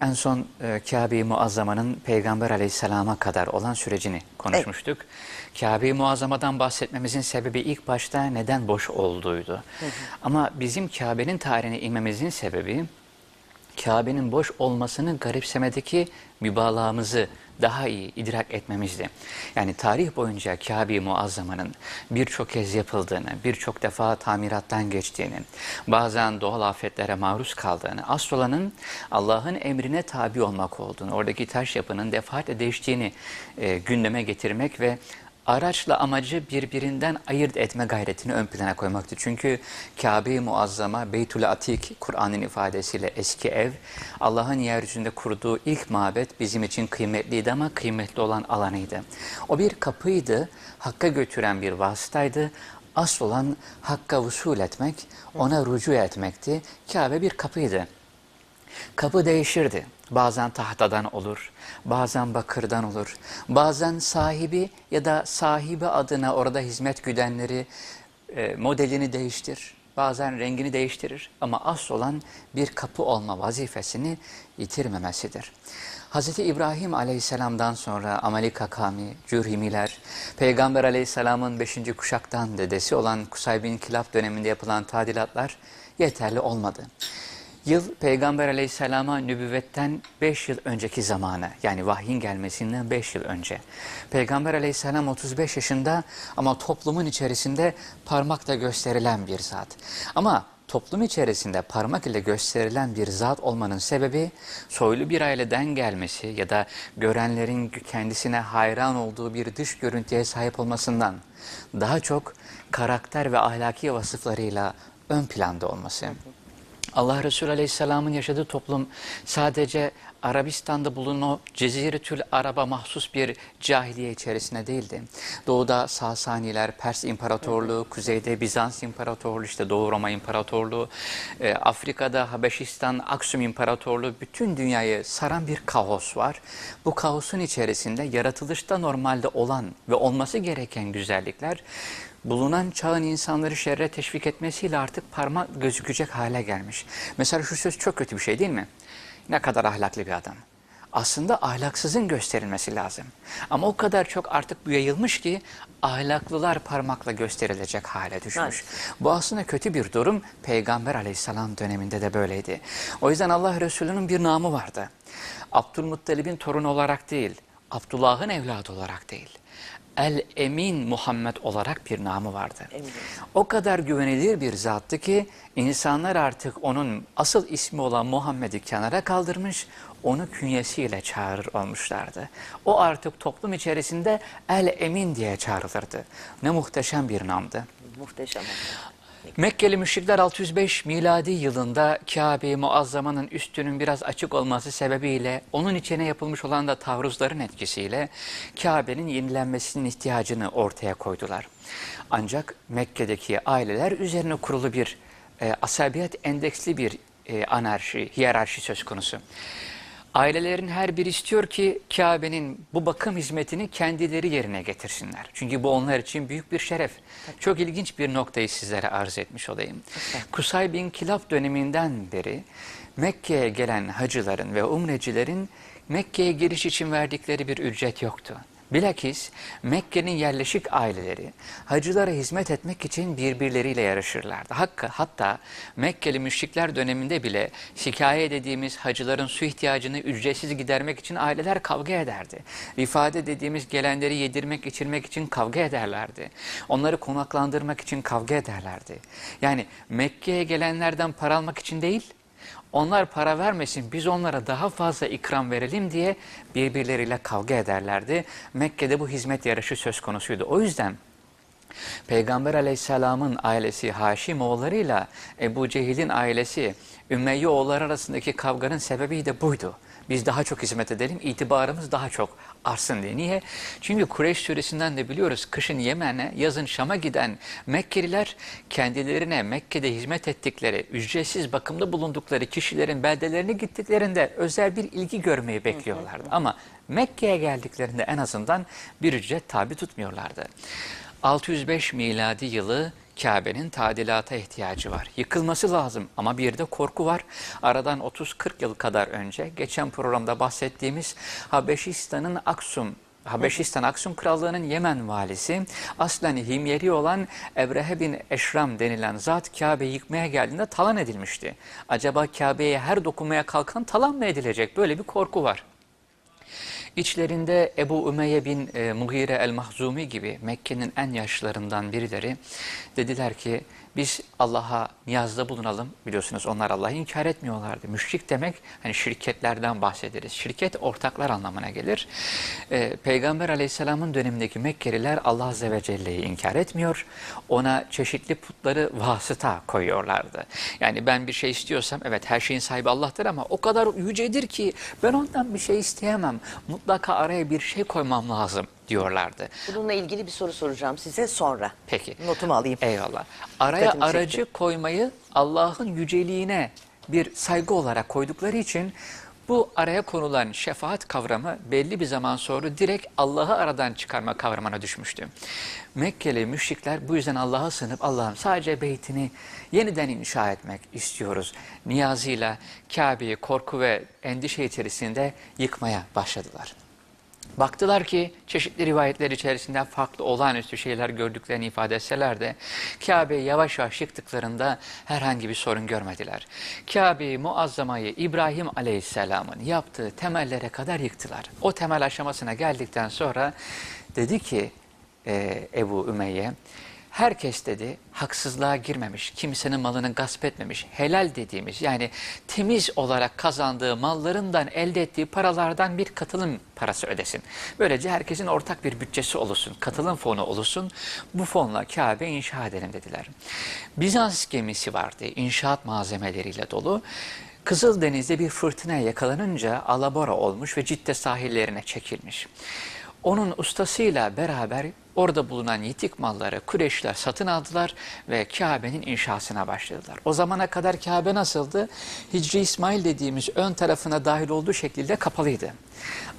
En son e, Kabe-i Muazzama'nın Peygamber Aleyhisselam'a kadar olan sürecini konuşmuştuk. Kabe-i Muazzama'dan bahsetmemizin sebebi ilk başta neden boş olduğuydu. Ama bizim Kabe'nin tarihine inmemizin sebebi Kabe'nin boş olmasını garipsemedeki mübalağamızı daha iyi idrak etmemizdi. Yani tarih boyunca Kabe-i Muazzama'nın birçok kez yapıldığını, birçok defa tamirattan geçtiğini, bazen doğal afetlere maruz kaldığını, asıl Allah'ın emrine tabi olmak olduğunu, oradaki taş yapının defaatle değiştiğini e, gündeme getirmek ve araçla amacı birbirinden ayırt etme gayretini ön plana koymaktı. Çünkü Kabe-i Muazzama, Beytül Atik, Kur'an'ın ifadesiyle eski ev, Allah'ın yeryüzünde kurduğu ilk mabet bizim için kıymetliydi ama kıymetli olan alanıydı. O bir kapıydı, Hakk'a götüren bir vasıtaydı. Asıl olan Hakk'a vusul etmek, ona rücu etmekti. Kabe bir kapıydı. Kapı değişirdi. Bazen tahtadan olur, bazen bakırdan olur, bazen sahibi ya da sahibi adına orada hizmet güdenleri e, modelini değiştir, bazen rengini değiştirir. Ama asıl olan bir kapı olma vazifesini yitirmemesidir. Hz. İbrahim aleyhisselamdan sonra Amelik Hakami, Cürhimiler, Peygamber aleyhisselamın 5. kuşaktan dedesi olan Kusay bin Kilab döneminde yapılan tadilatlar yeterli olmadı. Yıl Peygamber aleyhisselama nübüvvetten 5 yıl önceki zamanı yani vahyin gelmesinden 5 yıl önce. Peygamber aleyhisselam 35 yaşında ama toplumun içerisinde parmakla gösterilen bir zat. Ama toplum içerisinde parmak ile gösterilen bir zat olmanın sebebi soylu bir aileden gelmesi ya da görenlerin kendisine hayran olduğu bir dış görüntüye sahip olmasından daha çok karakter ve ahlaki vasıflarıyla ön planda olması. Allah Resulü Aleyhisselam'ın yaşadığı toplum sadece Arabistan'da bulunan o Ceziretül Arab'a mahsus bir cahiliye içerisinde değildi. Doğuda Sasaniler, Pers İmparatorluğu, kuzeyde Bizans İmparatorluğu, işte Doğu Roma İmparatorluğu, e, Afrika'da Habeşistan, Aksum İmparatorluğu, bütün dünyayı saran bir kaos var. Bu kaosun içerisinde yaratılışta normalde olan ve olması gereken güzellikler bulunan çağın insanları şerre teşvik etmesiyle artık parmak gözükecek hale gelmiş. Mesela şu söz çok kötü bir şey değil mi? Ne kadar ahlaklı bir adam. Aslında ahlaksızın gösterilmesi lazım. Ama o kadar çok artık bu yayılmış ki ahlaklılar parmakla gösterilecek hale düşmüş. Bu aslında kötü bir durum. Peygamber aleyhisselam döneminde de böyleydi. O yüzden Allah Resulü'nün bir namı vardı. Abdülmuttalib'in torunu olarak değil, Abdullah'ın evladı olarak değil. El-Emin Muhammed olarak bir namı vardı. Eminim. O kadar güvenilir bir zattı ki insanlar artık onun asıl ismi olan Muhammed'i kenara kaldırmış, onu künyesiyle çağırır olmuşlardı. O artık toplum içerisinde El-Emin diye çağrılırdı. Ne muhteşem bir namdı. Muhteşem. Mekkeli müşrikler 605 miladi yılında Kabe-i Muazzama'nın üstünün biraz açık olması sebebiyle onun içine yapılmış olan da taarruzların etkisiyle Kabe'nin yenilenmesinin ihtiyacını ortaya koydular. Ancak Mekke'deki aileler üzerine kurulu bir e, asabiyet endeksli bir e, anarşi, hiyerarşi söz konusu. Ailelerin her biri istiyor ki Kabe'nin bu bakım hizmetini kendileri yerine getirsinler. Çünkü bu onlar için büyük bir şeref. Çok ilginç bir noktayı sizlere arz etmiş olayım. Kusay bin Kilab döneminden beri Mekke'ye gelen hacıların ve umrecilerin Mekke'ye giriş için verdikleri bir ücret yoktu. Bilakis Mekke'nin yerleşik aileleri hacılara hizmet etmek için birbirleriyle yarışırlardı. Hakkı, hatta Mekkeli müşrikler döneminde bile şikayet dediğimiz hacıların su ihtiyacını ücretsiz gidermek için aileler kavga ederdi. Rifade dediğimiz gelenleri yedirmek, içirmek için kavga ederlerdi. Onları konaklandırmak için kavga ederlerdi. Yani Mekke'ye gelenlerden para almak için değil, onlar para vermesin biz onlara daha fazla ikram verelim diye birbirleriyle kavga ederlerdi. Mekke'de bu hizmet yarışı söz konusuydu. O yüzden Peygamber aleyhisselamın ailesi Haşim oğullarıyla Ebu Cehil'in ailesi Ümeyye oğulları arasındaki kavganın sebebi de buydu. Biz daha çok hizmet edelim, itibarımız daha çok artsın diye. Niye? Çünkü Kureyş suresinden de biliyoruz kışın Yemen'e, yazın Şam'a giden Mekkeliler kendilerine Mekke'de hizmet ettikleri, ücretsiz bakımda bulundukları kişilerin beldelerine gittiklerinde özel bir ilgi görmeyi bekliyorlardı. Ama Mekke'ye geldiklerinde en azından bir ücret tabi tutmuyorlardı. 605 miladi yılı Kabe'nin tadilata ihtiyacı var. Yıkılması lazım ama bir de korku var. Aradan 30-40 yıl kadar önce geçen programda bahsettiğimiz Habeşistan'ın Aksum Habeşistan Aksum Krallığı'nın Yemen valisi aslen Himyeri olan Ebrehe bin Eşram denilen zat Kabe'yi yıkmaya geldiğinde talan edilmişti. Acaba Kabe'ye her dokunmaya kalkan talan mı edilecek? Böyle bir korku var. İçlerinde Ebu Ümeyye bin e, Mughire el-Mahzumi gibi Mekke'nin en yaşlılarından birileri dediler ki biz Allah'a niyazda bulunalım. Biliyorsunuz onlar Allah'ı inkar etmiyorlardı. Müşrik demek hani şirketlerden bahsederiz. Şirket ortaklar anlamına gelir. E, Peygamber aleyhisselamın dönemindeki Mekkeliler Allah azze ve celle'yi inkar etmiyor. Ona çeşitli putları vasıta koyuyorlardı. Yani ben bir şey istiyorsam evet her şeyin sahibi Allah'tır ama o kadar yücedir ki ben ondan bir şey isteyemem. Mutlaka araya bir şey koymam lazım diyorlardı. Bununla ilgili bir soru soracağım size sonra. Peki. Notumu alayım. Eyvallah. Araya Dikkatimi aracı çekti. koymayı Allah'ın yüceliğine bir saygı olarak koydukları için bu araya konulan şefaat kavramı belli bir zaman sonra direkt Allah'ı aradan çıkarma kavramına düşmüştü. Mekkeli müşrikler bu yüzden Allah'a sığınıp Allah'ım sadece beytini yeniden inşa etmek istiyoruz. Niyazıyla Kabe'yi korku ve endişe içerisinde yıkmaya başladılar. Baktılar ki çeşitli rivayetler içerisinde farklı olağanüstü şeyler gördüklerini ifade etseler de Kabe'yi yavaş yavaş yıktıklarında herhangi bir sorun görmediler. Kabe'yi muazzamayı İbrahim Aleyhisselam'ın yaptığı temellere kadar yıktılar. O temel aşamasına geldikten sonra dedi ki e, Ebu Ümeyye, Herkes dedi haksızlığa girmemiş, kimsenin malını gasp etmemiş, helal dediğimiz yani temiz olarak kazandığı mallarından elde ettiği paralardan bir katılım parası ödesin. Böylece herkesin ortak bir bütçesi oluşsun, katılım fonu oluşsun. Bu fonla Kabe inşa edelim dediler. Bizans gemisi vardı, inşaat malzemeleriyle dolu. Kızıldeniz'de bir fırtınaya yakalanınca alabora olmuş ve Cidde sahillerine çekilmiş. Onun ustasıyla beraber orada bulunan yitik malları Kureyşler satın aldılar ve Kabe'nin inşasına başladılar. O zamana kadar Kabe nasıldı? Hicri İsmail dediğimiz ön tarafına dahil olduğu şekilde kapalıydı.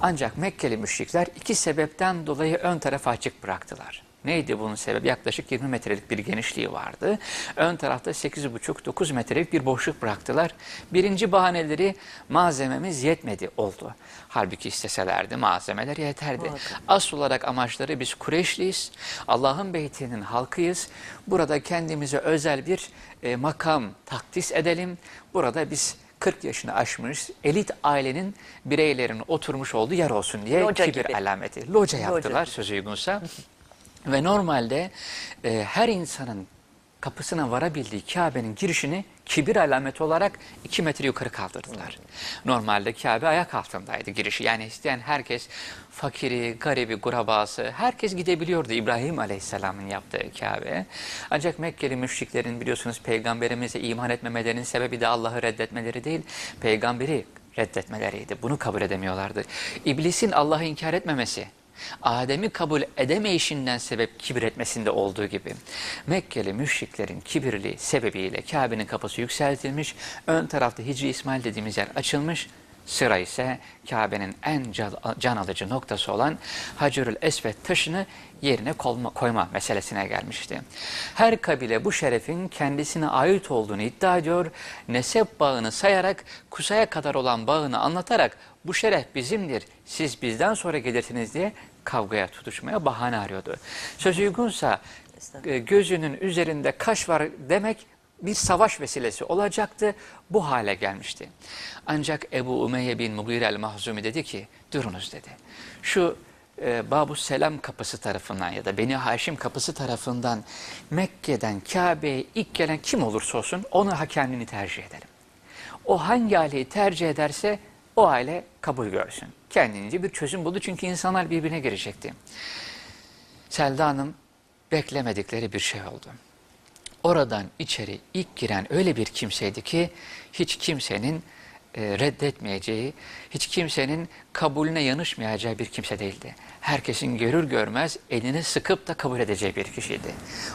Ancak Mekkeli müşrikler iki sebepten dolayı ön tarafı açık bıraktılar. Neydi bunun sebebi? Yaklaşık 20 metrelik bir genişliği vardı. Ön tarafta 8,5-9 metrelik bir boşluk bıraktılar. Birinci bahaneleri malzememiz yetmedi oldu. Halbuki isteselerdi malzemeler yeterdi. Asıl olarak amaçları biz Kureyşliyiz, Allah'ın beytinin halkıyız. Burada kendimize özel bir e, makam takdis edelim. Burada biz 40 yaşını aşmış elit ailenin bireylerinin oturmuş olduğu yer olsun diye Loca kibir gibi. alameti. Loca yaptılar sözü uygunsa. Ve normalde e, her insanın kapısına varabildiği Kabe'nin girişini kibir alameti olarak 2 metre yukarı kaldırdılar. Normalde Kabe ayak altındaydı girişi. Yani isteyen herkes fakiri, garibi, kurabası herkes gidebiliyordu İbrahim Aleyhisselam'ın yaptığı Kabe'ye. Ancak Mekkeli müşriklerin biliyorsunuz peygamberimize iman etmemelerinin sebebi de Allah'ı reddetmeleri değil, peygamberi reddetmeleriydi. Bunu kabul edemiyorlardı. İblisin Allah'ı inkar etmemesi, Adem'i kabul edemeyişinden sebep kibir etmesinde olduğu gibi Mekkeli müşriklerin kibirli sebebiyle Kabe'nin kapısı yükseltilmiş, ön tarafta Hicri İsmail dediğimiz yer açılmış, sıra ise Kabe'nin en can- alıcı noktası olan Hacerül Esved taşını yerine koyma, koyma meselesine gelmişti. Her kabile bu şerefin kendisine ait olduğunu iddia ediyor, nesep bağını sayarak kusaya kadar olan bağını anlatarak bu şeref bizimdir, siz bizden sonra gelirsiniz diye kavgaya tutuşmaya bahane arıyordu. Söz uygunsa e, gözünün üzerinde kaş var demek bir savaş vesilesi olacaktı. Bu hale gelmişti. Ancak Ebu Umeyye bin Mugire el-Mahzumi dedi ki durunuz dedi. Şu e, Babu Selam kapısı tarafından ya da Beni Haşim kapısı tarafından Mekke'den Kabe'ye ilk gelen kim olursa olsun onun hakemliğini tercih edelim. O hangi aileyi tercih ederse o aile kabul görsün. Kendince bir çözüm buldu çünkü insanlar birbirine girecekti. Selda Hanım beklemedikleri bir şey oldu. Oradan içeri ilk giren öyle bir kimseydi ki hiç kimsenin e, reddetmeyeceği, hiç kimsenin kabulüne yanışmayacağı bir kimse değildi. Herkesin görür görmez elini sıkıp da kabul edeceği bir kişiydi.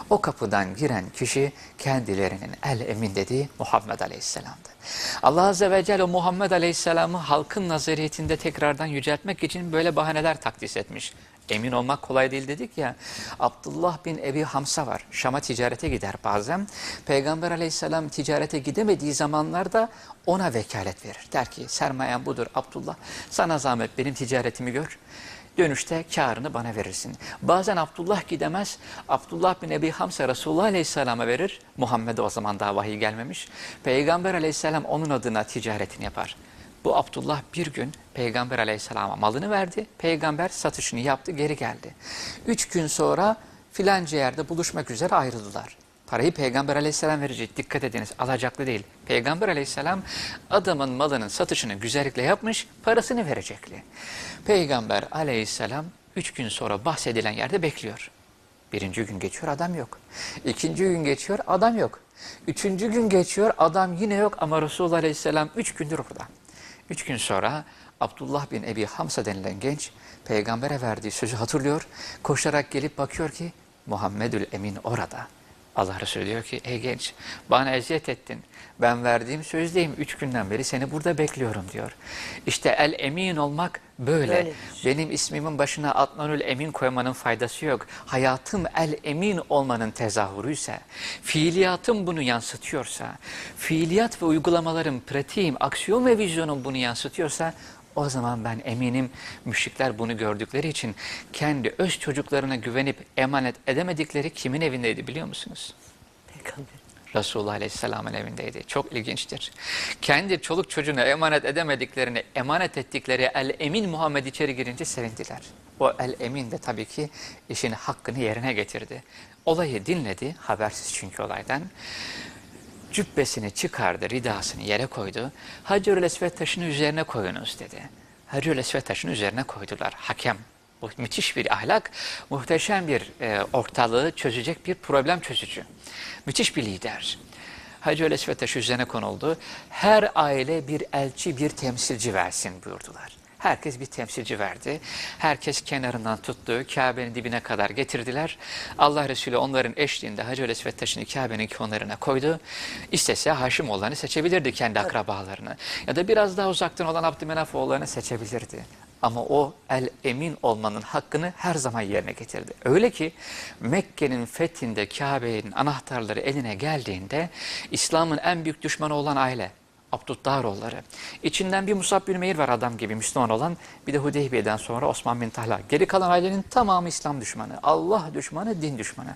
O kapıdan giren kişi kendilerinin el emin dediği Muhammed Aleyhisselam'dı. Allah Azze ve Celle Muhammed Aleyhisselam'ı halkın nazariyetinde tekrardan yüceltmek için böyle bahaneler takdis etmiş. Emin olmak kolay değil dedik ya. Abdullah bin Ebi Hamsa var. Şam'a ticarete gider bazen. Peygamber aleyhisselam ticarete gidemediği zamanlarda ona vekalet verir. Der ki sermayen budur Abdullah. Sana zahmet benim ticaretimi gör. Dönüşte karını bana verirsin. Bazen Abdullah gidemez. Abdullah bin Ebi Hamsa Resulullah Aleyhisselam'a verir. Muhammed'e o zaman daha vahiy gelmemiş. Peygamber Aleyhisselam onun adına ticaretini yapar. Bu Abdullah bir gün Peygamber Aleyhisselam'a malını verdi. Peygamber satışını yaptı, geri geldi. Üç gün sonra filanca yerde buluşmak üzere ayrıldılar. Parayı Peygamber Aleyhisselam verecek. Dikkat ediniz alacaklı değil. Peygamber Aleyhisselam adamın malının satışını güzellikle yapmış, parasını verecekli. Peygamber Aleyhisselam üç gün sonra bahsedilen yerde bekliyor. Birinci gün geçiyor adam yok. İkinci gün geçiyor adam yok. Üçüncü gün geçiyor adam yine yok ama Resulullah Aleyhisselam üç gündür orada. Üç gün sonra Abdullah bin Ebi Hamsa denilen genç peygambere verdiği sözü hatırlıyor. Koşarak gelip bakıyor ki Muhammedül Emin orada. Allah Resulü diyor ki ey genç bana eziyet ettin. Ben verdiğim sözdeyim. Üç günden beri seni burada bekliyorum diyor. İşte el emin olmak böyle. Böyledir. Benim ismimin başına Adnanül Emin koymanın faydası yok. Hayatım el emin olmanın tezahürüyse, fiiliyatım bunu yansıtıyorsa, fiiliyat ve uygulamalarım, pratiğim, aksiyon ve vizyonum bunu yansıtıyorsa, o zaman ben eminim müşrikler bunu gördükleri için kendi öz çocuklarına güvenip emanet edemedikleri kimin evindeydi biliyor musunuz? Peygamber. Resulullah Aleyhisselam'ın evindeydi. Çok ilginçtir. Kendi çoluk çocuğuna emanet edemediklerini emanet ettikleri El-Emin Muhammed içeri girince sevindiler. O El-Emin de tabii ki işin hakkını yerine getirdi. Olayı dinledi, habersiz çünkü olaydan. Cübbesini çıkardı, ridasını yere koydu. Hacer-ül Esved taşını üzerine koyunuz dedi. Hacer-ül Esved taşını üzerine koydular. Hakem. Müthiş bir ahlak, muhteşem bir e, ortalığı çözecek bir problem çözücü. Müthiş bir lider. Hacı Esved taşı üzerine konuldu. Her aile bir elçi, bir temsilci versin buyurdular. Herkes bir temsilci verdi. Herkes kenarından tuttu. Kabe'nin dibine kadar getirdiler. Allah Resulü onların eşliğinde Hacı Esved taşını Kabe'nin kenarına koydu. İstese Haşim olanı seçebilirdi kendi akrabalarını. Ya da biraz daha uzaktan olan Abdümenaf oğullarını seçebilirdi. Ama o el emin olmanın hakkını her zaman yerine getirdi. Öyle ki Mekke'nin fethinde Kabe'nin anahtarları eline geldiğinde İslam'ın en büyük düşmanı olan aile Abdüddaroğulları. İçinden bir Musab bin Meyr var adam gibi Müslüman olan bir de Hudeybiye'den sonra Osman bin Talha. Geri kalan ailenin tamamı İslam düşmanı. Allah düşmanı, din düşmanı.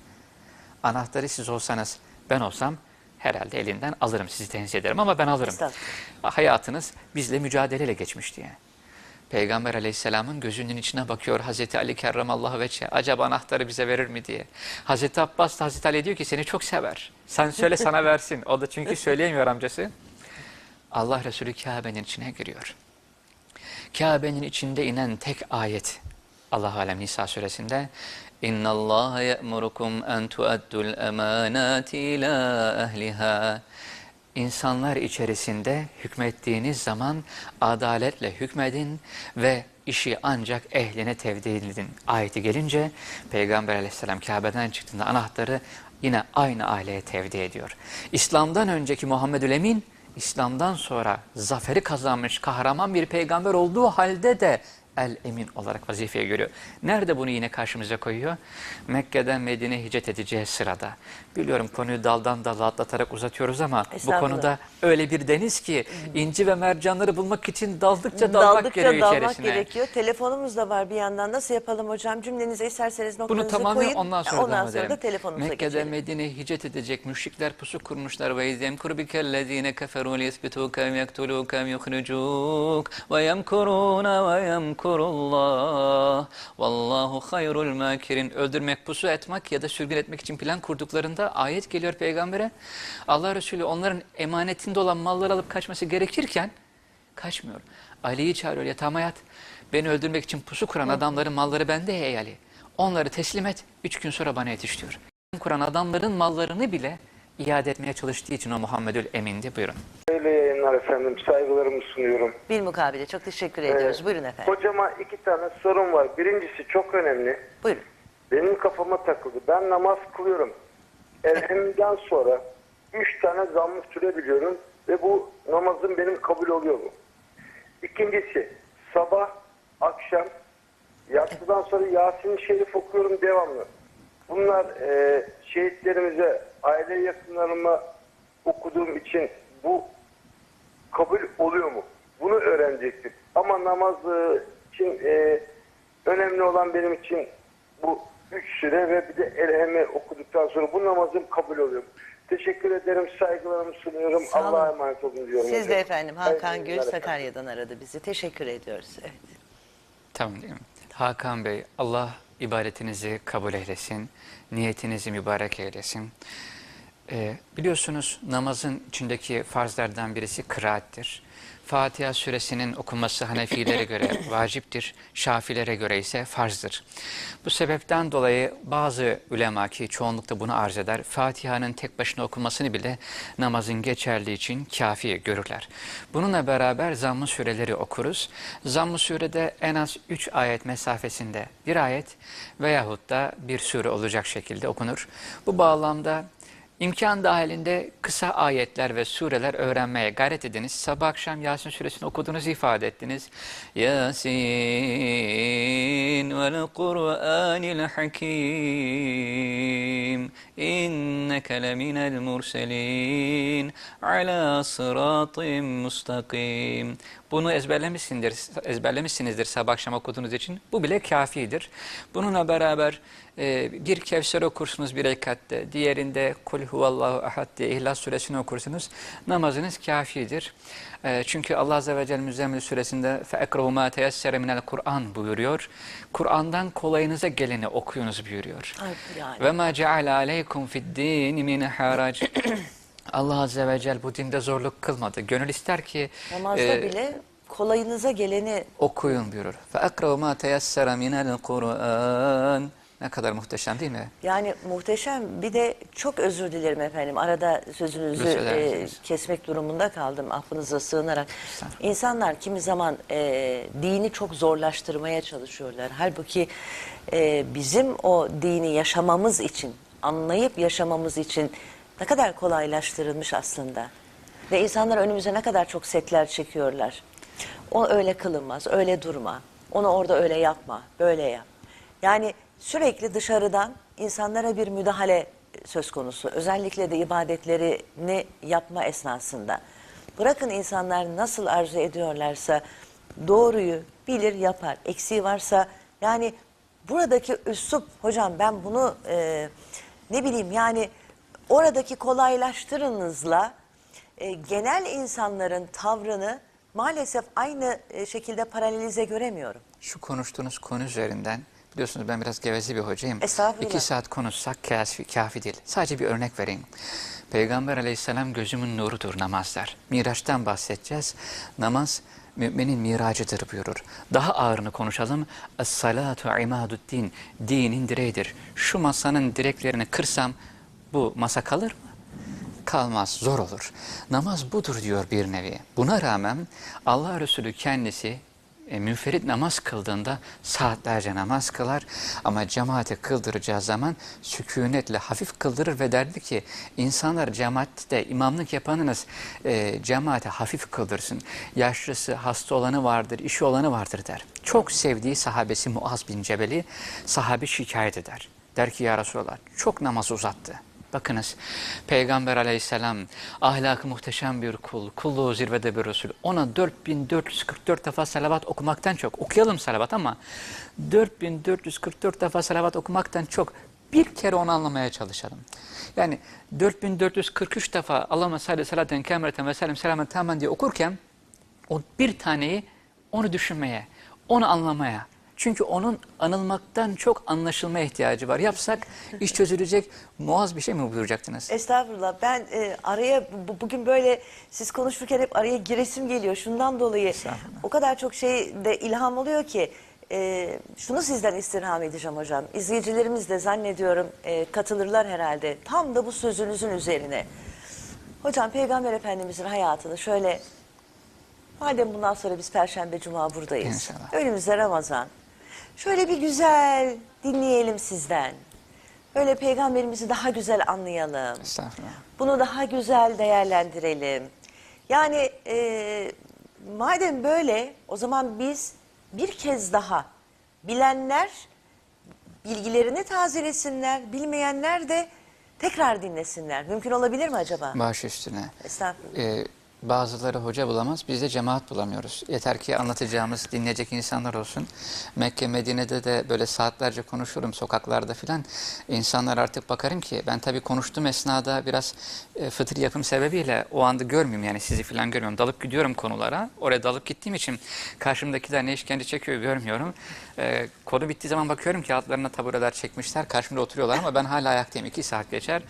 Anahtarı siz olsanız ben olsam herhalde elinden alırım sizi tenzih ederim ama ben alırım. Hayatınız bizle mücadeleyle geçmiş diye. Peygamber aleyhisselamın gözünün içine bakıyor Hazreti Ali kerramallahu veçhe. Acaba anahtarı bize verir mi diye. Hazreti Abbas da Hazreti Ali diyor ki seni çok sever. Sen söyle sana versin. O da çünkü söyleyemiyor amcası. Allah Resulü Kabe'nin içine giriyor. Kabe'nin içinde inen tek ayet Allah Alem Nisa suresinde İnna Allah ye'murukum en tu'addul emanati ila ehliha İnsanlar içerisinde hükmettiğiniz zaman adaletle hükmedin ve işi ancak ehline tevdi edin. Ayeti gelince Peygamber aleyhisselam Kabe'den çıktığında anahtarı yine aynı aileye tevdi ediyor. İslam'dan önceki Muhammedül Emin, İslam'dan sonra zaferi kazanmış kahraman bir peygamber olduğu halde de el-emin olarak vazifeye görüyor. Nerede bunu yine karşımıza koyuyor? Mekke'den Medine'ye hicret edeceği sırada. Biliyorum konuyu daldan dala atlatarak uzatıyoruz ama bu konuda öyle bir deniz ki inci ve mercanları bulmak için daldıkça dalmak Daldıkça gerekiyor dalmak içerisine. gerekiyor. Telefonumuz da var bir yandan. Nasıl yapalım hocam? Cümlenize isterseniz noktanızı Bunu tamamen koyun. ondan sonra ondan devam sonra edelim. da telefonumuza Mekke'de geçelim. Medine'ye hicret edecek müşrikler pusu kurmuşlar. Ve izem kurbikellezine keferu liyesbituke ve yektuluke ve yukhrijuk ve yemkuruna ve yemkurullah. Vallahu hayrul makirin. Öldürmek, pusu etmek ya da sürgün etmek için plan kurduklarında ayet geliyor peygambere. Allah Resulü onların emanetinde olan malları alıp kaçması gerekirken kaçmıyor. Ali'yi çağırıyor yatağıma yat. Beni öldürmek için pusu kuran adamların malları bende ey Ali. Onları teslim et. Üç gün sonra bana yetiş diyor. Kuran adamların mallarını bile iade etmeye çalıştığı için o Muhammedül Emin'di. Buyurun. Hayırlı yayınlar efendim. Saygılarımı sunuyorum. Bir mukabele. Çok teşekkür ediyoruz. Ee, Buyurun efendim. Hocama iki tane sorum var. Birincisi çok önemli. Buyurun. Benim kafama takıldı. Ben namaz kılıyorum. Elhamdülillah sonra üç tane zamm-ı süre biliyorum. Ve bu namazın benim kabul oluyor mu? İkincisi sabah, akşam Yatsıdan sonra Yasin-i Şerif okuyorum devamlı. Bunlar e, şehitlerimize, aile yakınlarıma okuduğum için bu kabul oluyor mu? Bunu öğrenecektik. Ama namaz e, için e, önemli olan benim için bu üç süre ve bir de elheme okuduktan sonra bu namazım kabul oluyor. mu? Teşekkür ederim, saygılarımı sunuyorum. Allah'a emanet olun diyorum. Siz hocam. de efendim Hakan Gül. Sakarya'dan aradı bizi. Teşekkür ediyoruz. Evet. Tamam değil mi? Hakan Bey, Allah ibadetinizi kabul eylesin, niyetinizi mübarek eylesin. Ee, biliyorsunuz namazın içindeki farzlardan birisi kıraattir. Fatiha suresinin okunması Hanefilere göre vaciptir, Şafilere göre ise farzdır. Bu sebepten dolayı bazı ulema ki çoğunlukta bunu arz eder, Fatiha'nın tek başına okunmasını bile namazın geçerli için kafi görürler. Bununla beraber zamm-ı sureleri okuruz. Zamm-ı surede en az 3 ayet mesafesinde bir ayet veyahut da bir sure olacak şekilde okunur. Bu bağlamda İmkan dahilinde kısa ayetler ve sureler öğrenmeye gayret ediniz. Sabah akşam Yasin suresini okuduğunuzu ifade ettiniz. Yasin vel Kur'anil hakim inneke leminel murselin ala sıratim mustakim. Bunu ezberlemişsindir, ezberlemişsinizdir sabah akşam okuduğunuz için. Bu bile kafidir. Bununla beraber e, bir Kevser okursunuz bir rekatte, diğerinde Kul huvallahu ahad diye İhlas suresini okursunuz. Namazınız kafidir. E, çünkü Allah Azze ve Celle Müzzemmil suresinde فَاَقْرَوْ مَا تَيَسَّرَ مِنَ Kur'an buyuruyor. Kur'an'dan kolayınıza geleni okuyunuz buyuruyor. Ay, yani. Ve ma ceale aleykum fid din min harac. Allah Azze ve Celle bu dinde zorluk kılmadı. Gönül ister ki Namazda e, bile kolayınıza geleni okuyun buyurur. Fe akrav ma teyassara minel Kur'an. ne kadar muhteşem değil mi? yani muhteşem. Bir de çok özür dilerim efendim. Arada sözünüzü e, kesmek durumunda kaldım affınıza sığınarak. İnsanlar kimi zaman e, dini çok zorlaştırmaya çalışıyorlar. Halbuki e, bizim o dini yaşamamız için, anlayıp yaşamamız için ne kadar kolaylaştırılmış aslında. Ve insanlar önümüze ne kadar çok setler çekiyorlar. O öyle kılınmaz, öyle durma. Onu orada öyle yapma, böyle yap. Yani sürekli dışarıdan insanlara bir müdahale söz konusu. Özellikle de ibadetlerini yapma esnasında. Bırakın insanlar nasıl arzu ediyorlarsa doğruyu bilir yapar. Eksiği varsa yani buradaki üslup hocam ben bunu e, ne bileyim yani oradaki kolaylaştırınızla e, genel insanların tavrını maalesef aynı e, şekilde paralelize göremiyorum. Şu konuştuğunuz konu üzerinden biliyorsunuz ben biraz geveze bir hocayım. İki saat konuşsak kafi, kafi değil. Sadece bir örnek vereyim. Peygamber aleyhisselam gözümün nurudur namazlar. Miraç'tan bahsedeceğiz. Namaz müminin miracıdır buyurur. Daha ağırını konuşalım. Es-salatu imaduddin. Dinin direğidir. Şu masanın direklerini kırsam bu masa kalır mı? kalmaz, zor olur. Namaz budur diyor bir nevi. Buna rağmen Allah Resulü kendisi e, münferit namaz kıldığında saatlerce namaz kılar ama cemaate kıldıracağı zaman sükunetle hafif kıldırır ve derdi ki insanlar cemaatte imamlık yapanınız e, cemaate hafif kıldırsın. Yaşlısı, hasta olanı vardır, işi olanı vardır der. Çok sevdiği sahabesi Muaz bin Cebel'i sahabe şikayet eder. Der ki ya Resulallah çok namaz uzattı. Bakınız Peygamber aleyhisselam ahlakı muhteşem bir kul, kulluğu zirvede bir Resul. Ona 4444 defa salavat okumaktan çok, okuyalım salavat ama 4444 defa salavat okumaktan çok bir kere onu anlamaya çalışalım. Yani 4443 defa Allahümme salli salaten kemereten ve selam selamen tamamen diye okurken o bir taneyi onu düşünmeye, onu anlamaya, çünkü onun anılmaktan çok anlaşılmaya ihtiyacı var. Yapsak iş çözülecek. Muaz bir şey mi buyuracaktınız? Estağfurullah ben e, araya bu- bugün böyle siz konuşurken hep araya giresim geliyor. Şundan dolayı o kadar çok şey de ilham oluyor ki e, şunu sizden istirham edeceğim hocam. İzleyicilerimiz de zannediyorum e, katılırlar herhalde. Tam da bu sözünüzün üzerine. Hocam Peygamber Efendimizin hayatını şöyle madem bundan sonra biz Perşembe Cuma buradayız. İnşallah. Önümüzde Ramazan. Şöyle bir güzel dinleyelim sizden. Böyle peygamberimizi daha güzel anlayalım. Estağfurullah. Bunu daha güzel değerlendirelim. Yani e, madem böyle o zaman biz bir kez daha bilenler bilgilerini tazelesinler, bilmeyenler de tekrar dinlesinler. Mümkün olabilir mi acaba? Baş üstüne. Estağfurullah. Ee, bazıları hoca bulamaz, biz de cemaat bulamıyoruz. Yeter ki anlatacağımız, dinleyecek insanlar olsun. Mekke, Medine'de de böyle saatlerce konuşurum sokaklarda filan. İnsanlar artık bakarım ki ben tabii konuştuğum esnada biraz e, yapım sebebiyle o anda görmüyorum yani sizi filan görmüyorum. Dalıp gidiyorum konulara. Oraya dalıp gittiğim için karşımdakiler ne işkence çekiyor görmüyorum. Ee, konu bittiği zaman bakıyorum ki altlarına tabureler çekmişler. Karşımda oturuyorlar ama ben hala ayaktayım. iki saat geçer.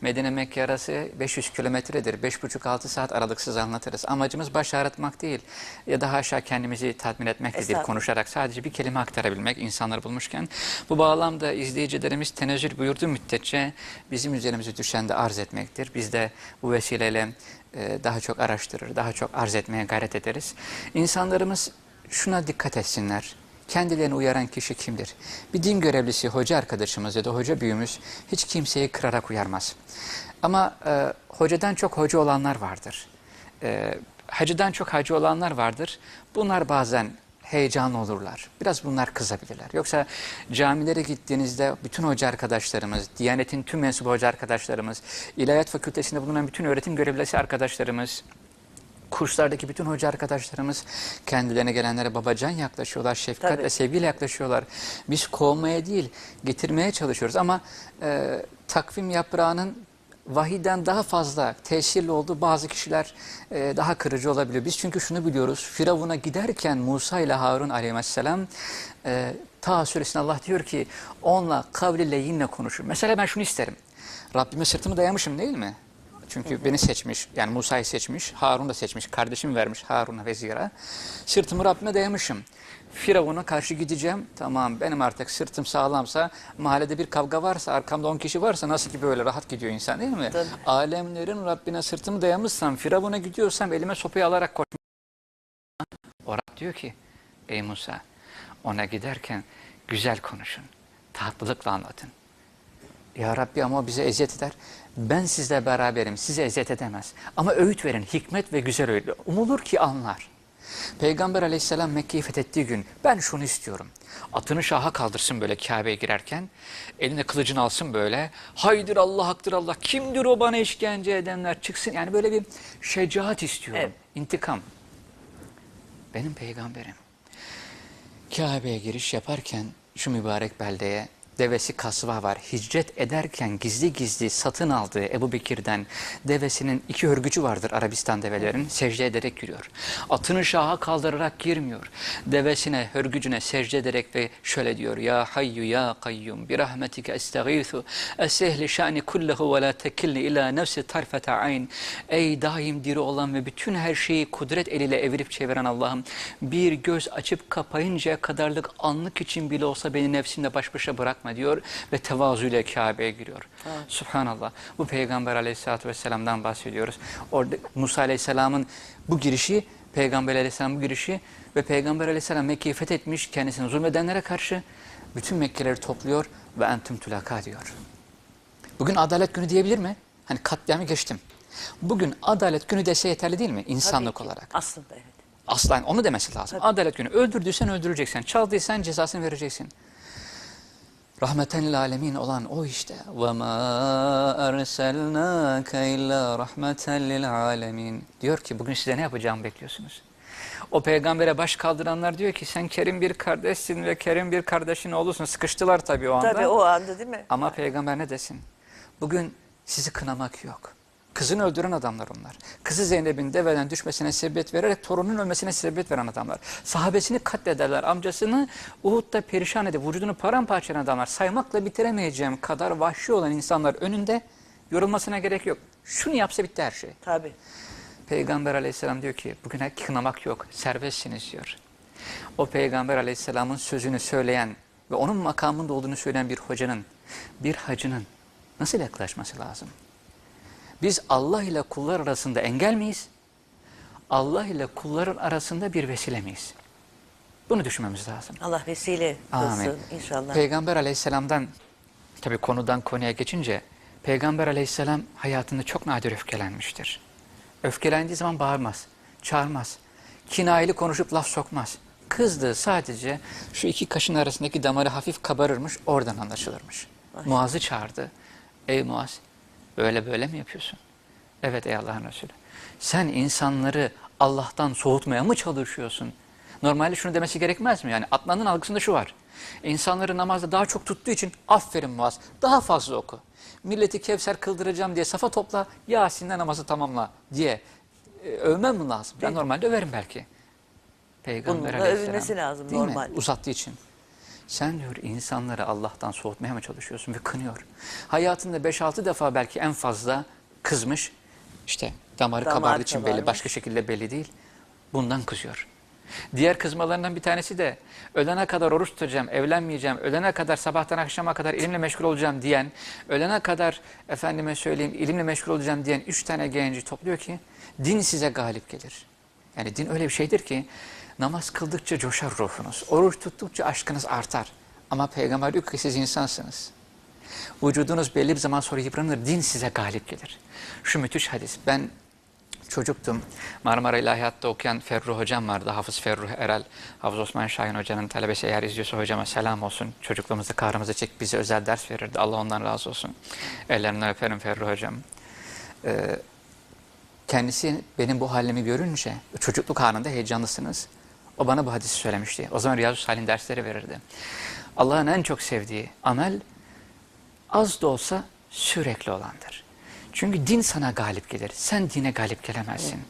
Medine Mekke arası 500 kilometredir. 5,5-6 saat aralıksız anlatırız. Amacımız baş ağrıtmak değil. Ya daha aşağı kendimizi tatmin etmek de değil. Konuşarak sadece bir kelime aktarabilmek insanları bulmuşken. Bu bağlamda izleyicilerimiz tenezzül buyurduğu müddetçe bizim üzerimize düşen de arz etmektir. Biz de bu vesileyle e, daha çok araştırır, daha çok arz etmeye gayret ederiz. İnsanlarımız şuna dikkat etsinler. Kendilerini uyaran kişi kimdir? Bir din görevlisi, hoca arkadaşımız ya da hoca büyüğümüz hiç kimseyi kırarak uyarmaz. Ama e, hocadan çok hoca olanlar vardır. E, hacıdan çok hacı olanlar vardır. Bunlar bazen heyecanlı olurlar. Biraz bunlar kızabilirler. Yoksa camilere gittiğinizde bütün hoca arkadaşlarımız, Diyanet'in tüm mensup hoca arkadaşlarımız, İlahiyat Fakültesinde bulunan bütün öğretim görevlisi arkadaşlarımız, kurslardaki bütün hoca arkadaşlarımız kendilerine gelenlere babacan yaklaşıyorlar, şefkatle, Tabii. sevgiyle yaklaşıyorlar. Biz kovmaya değil, getirmeye çalışıyoruz ama e, takvim yaprağının vahiden daha fazla tesirli olduğu bazı kişiler e, daha kırıcı olabiliyor. Biz çünkü şunu biliyoruz, Firavun'a giderken Musa ile Harun aleyhisselam e, Ta suresinde Allah diyor ki onunla kavliyle yinle konuşur. Mesela ben şunu isterim. Rabbime sırtımı dayamışım değil mi? Çünkü beni seçmiş, yani Musa'yı seçmiş, Harun da seçmiş, kardeşim vermiş Harun'a vezira. Sırtımı Rabbime dayamışım. Firavun'a karşı gideceğim. Tamam benim artık sırtım sağlamsa, mahallede bir kavga varsa, arkamda 10 kişi varsa nasıl ki böyle rahat gidiyor insan değil mi? Tabii. Alemlerin Rabbine sırtımı dayamışsam, Firavun'a gidiyorsam elime sopayı alarak koş. O Rab diyor ki, ey Musa ona giderken güzel konuşun, tatlılıkla anlatın. Ya Rabbi ama o bize eziyet eder. Ben sizle beraberim, size eziyet edemez. Ama öğüt verin, hikmet ve güzel öğüt. Umulur ki anlar. Peygamber aleyhisselam Mekke'yi fethettiği gün ben şunu istiyorum. Atını şaha kaldırsın böyle Kabe'ye girerken. Eline kılıcını alsın böyle. Haydır Allah haktır Allah. Kimdir o bana işkence edenler çıksın. Yani böyle bir şecaat istiyorum. Evet. İntikam. Benim peygamberim. Kabe'ye giriş yaparken şu mübarek beldeye devesi kasva var. Hicret ederken gizli gizli satın aldığı Ebu Bekir'den devesinin iki hörgücü vardır Arabistan develerin. Secde ederek giriyor. Atını şaha kaldırarak girmiyor. Devesine, hörgücüne secde ederek ve şöyle diyor. Ya hayyu ya kayyum bir rahmetike estağithu esehli şa'ni kullehu ve la tekilni ila nefsi tarfete ayn. Ey daim diri olan ve bütün her şeyi kudret eliyle evirip çeviren Allah'ım bir göz açıp kapayıncaya kadarlık anlık için bile olsa beni nefsimle baş başa bırakma diyor ve tevazuyla Kabe'ye giriyor. Subhanallah. Bu Peygamber aleyhissalatü vesselam'dan bahsediyoruz. Orada Musa aleyhisselamın bu girişi, Peygamber aleyhisselam bu girişi ve Peygamber aleyhisselam Mekke'yi fethetmiş kendisine zulmedenlere karşı bütün Mekkeleri topluyor ve entüm tülaka diyor. Bugün adalet günü diyebilir mi? Hani katliamı geçtim. Bugün adalet günü dese yeterli değil mi? İnsanlık Tabii olarak. Aslında evet. Aslan onu demesi lazım. Adalet günü. Öldürdüysen öldüreceksin. Çaldıysan cezasını vereceksin. Rahmeten lil alemin olan o işte. Ve ma erselnake illa rahmeten lil alemin. Diyor ki bugün size ne yapacağımı bekliyorsunuz. O peygambere baş kaldıranlar diyor ki sen Kerim bir kardeşsin ve Kerim bir kardeşin oğlusun. Sıkıştılar tabii o anda. Tabii o anda değil mi? Ama peygamber ne desin? Bugün sizi kınamak yok. Kızını öldüren adamlar onlar. Kızı Zeynep'in deveden düşmesine sebebiyet vererek torunun ölmesine sebebiyet veren adamlar. Sahabesini katlederler. Amcasını Uhud'da perişan edip vücudunu paramparça eden adamlar. Saymakla bitiremeyeceğim kadar vahşi olan insanlar önünde yorulmasına gerek yok. Şunu yapsa bitti her şey. Tabii. Peygamber aleyhisselam diyor ki bugün kınamak yok, serbestsiniz diyor. O peygamber aleyhisselamın sözünü söyleyen ve onun makamında olduğunu söyleyen bir hocanın, bir hacının nasıl yaklaşması lazım? Biz Allah ile kullar arasında engel miyiz? Allah ile kulların arasında bir vesile miyiz? Bunu düşünmemiz lazım. Allah vesile Amin. kılsın inşallah. Peygamber aleyhisselamdan, tabii konudan konuya geçince, Peygamber aleyhisselam hayatında çok nadir öfkelenmiştir. Öfkelendiği zaman bağırmaz, çağırmaz, kinayeli konuşup laf sokmaz. Kızdığı sadece şu iki kaşın arasındaki damarı hafif kabarırmış, oradan anlaşılırmış. Muaz'ı çağırdı. Ey Muaz, böyle böyle mi yapıyorsun? Evet ey Allah'ın Resulü. Sen insanları Allah'tan soğutmaya mı çalışıyorsun? Normalde şunu demesi gerekmez mi? Yani Adnan'ın algısında şu var. İnsanları namazda daha çok tuttuğu için aferin Muaz, daha fazla oku. Milleti Kevser kıldıracağım diye safa topla, Yasin'le namazı tamamla diye e, övmem mi lazım? Ben normalde överim belki. Peygamber Bununla övülmesi lazım, Değil mi? normal. Uzattığı için. Sen diyor insanları Allah'tan soğutmaya mı çalışıyorsun ve kınıyor. Hayatında 5-6 defa belki en fazla kızmış. İşte damarı Damar kabardığı için belli, başka şekilde belli değil. Bundan kızıyor. Diğer kızmalarından bir tanesi de ölene kadar oruç tutacağım, evlenmeyeceğim, ölene kadar sabahtan akşama kadar ilimle meşgul olacağım diyen, ölene kadar efendime söyleyeyim ilimle meşgul olacağım diyen üç tane genci topluyor ki din size galip gelir. Yani din öyle bir şeydir ki namaz kıldıkça coşar ruhunuz, oruç tuttukça aşkınız artar. Ama peygamber diyor ki siz insansınız. Vücudunuz belli bir zaman sonra yıpranır, din size galip gelir. Şu müthiş hadis. Ben çocuktum. Marmara İlahiyat'ta okuyan Ferruh Hocam vardı. Hafız Ferruh Erel. Hafız Osman Şahin Hoca'nın talebesi eğer izliyorsa hocama selam olsun. Çocukluğumuzda kahrımızı çek bize özel ders verirdi. Allah ondan razı olsun. Ellerinden öperim Ferruh Hocam. Ee, kendisi benim bu halimi görünce çocukluk anında heyecanlısınız. O bana bu hadisi söylemişti. O zaman Riyazu Salih'in dersleri verirdi. Allah'ın en çok sevdiği amel az da olsa sürekli olandır. Çünkü din sana galip gelir. Sen dine galip gelemezsin.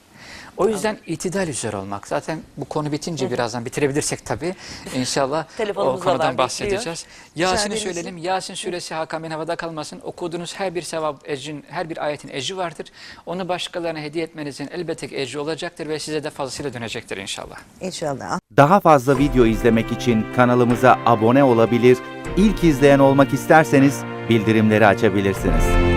O yüzden itidal üzere olmak. Zaten bu konu bitince birazdan bitirebilirsek tabii inşallah o konudan var, bahsedeceğiz. Yasin'i söyleyelim. Yasin suresi Hakan bin havada kalmasın. Okuduğunuz her bir sevap ecrin, her bir ayetin ecri vardır. Onu başkalarına hediye etmenizin elbette ki ecri olacaktır ve size de fazlasıyla dönecektir inşallah. İnşallah. Daha fazla video izlemek için kanalımıza abone olabilir, ilk izleyen olmak isterseniz bildirimleri açabilirsiniz.